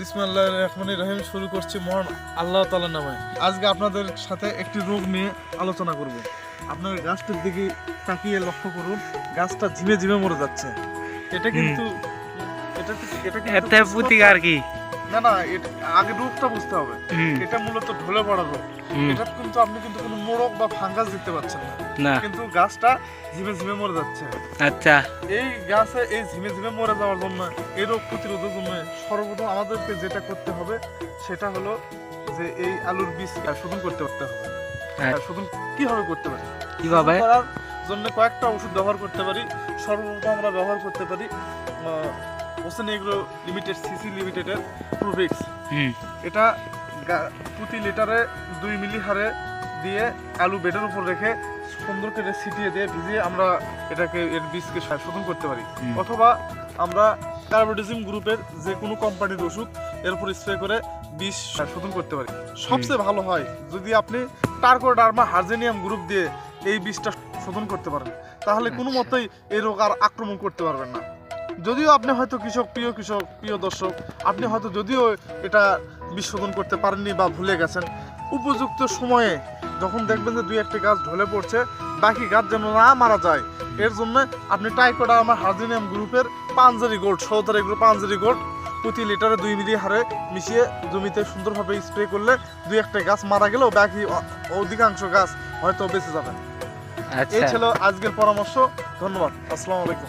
বিসমাল্লাহ রহমানির রহিম শুরু করছি মহান আল্লাহ তালার নামে। আজকে আপনাদের সাথে একটি রোগ নিয়ে আলোচনা করব। আপনার গাছটির দিকে তাকিয়ে লক্ষ্য করুন গাছটা ঝিমে ঝিমে মরে যাচ্ছে। এটা কিন্তু এটা এটা এতে প্রতিকার কি? না না এটা- আগে রোগটা বুঝতে হবে। এটা মূলত ঢলে পড়া রোগ এটা কিন্তু আপনি কিন্তু কোনো মোড়ক বা ফাঙ্গাস না। না। কিন্তু গাছটা ঝিমে ঝিমে মরে যাচ্ছে। আচ্ছা। এই গাছে এই ঝিমে ঝিমে মরে যাওয়ার জন্য এই রোগ প্রতিরোধের জন্য সর্বপ্রথম আমাদেরকে যেটা করতে হবে সেটা হলো যে এই আলুর বীজ শোধন করতে পারতে হবে। হ্যাঁ। শোধন কীভাবে করতে পারি? কীভাবে? করার জন্য কয়েকটা ওষুধ ব্যবহার করতে পারি। সর্বপ্রথম আমরা ব্যবহার করতে পারি হোসেন এগ্রো লিমিটেড সিসি লিমিটেডের প্রোভিক্স এটা প্রতি লিটারে দুই মিলি হারে দিয়ে আলু বেডের উপর রেখে সুন্দর করে ছিটিয়ে দিয়ে ভিজিয়ে আমরা এটাকে এর বীজকে শোধন করতে পারি। অথবা আমরা কার্বোডিজিম গ্রুপের যে কোনো কোম্পানির ওষুধ এর উপর স্প্রে করে বিষ সা- শোধন করতে পারি। সবচেয়ে ভালো হয় যদি আপনি টার্কোডার্মা হার্জেনিয়াম গ্রুপ দিয়ে এই বীজটা শোধন করতে পারেন তাহলে কোনো আচ্ছা। মতেই এই রোগ আর আক্রমণ করতে পারবেন না। যদিও আপনি হয়তো কৃষক প্রিয় কৃষক প্রিয় দর্শক আপনি হয়তো যদিও এটা বিশোধন করতে পারেননি বা ভুলে গেছেন উপযুক্ত সময়ে যখন দেখবেন যে দুই একটি গাছ ঢলে পড়ছে বাকি গাছ যেন না মারা যায় এর জন্য আপনি টাইকোডা আমার হার্জিনিয়াম গ্রুপের পাঞ্জারি গোল্ড সৌতার এগুলো পাঞ্জারি গোল্ড প্রতি লিটারে দুই মিলি হারে মিশিয়ে জমিতে সুন্দরভাবে স্প্রে করলে দুই একটা গাছ মারা গেলেও বাকি অধিকাংশ গাছ হয়তো বেঁচে যাবে। এই আচ্ছা। ছিল আজকের পরামর্শ ধন্যবাদ আসসালামু আলাইকুম।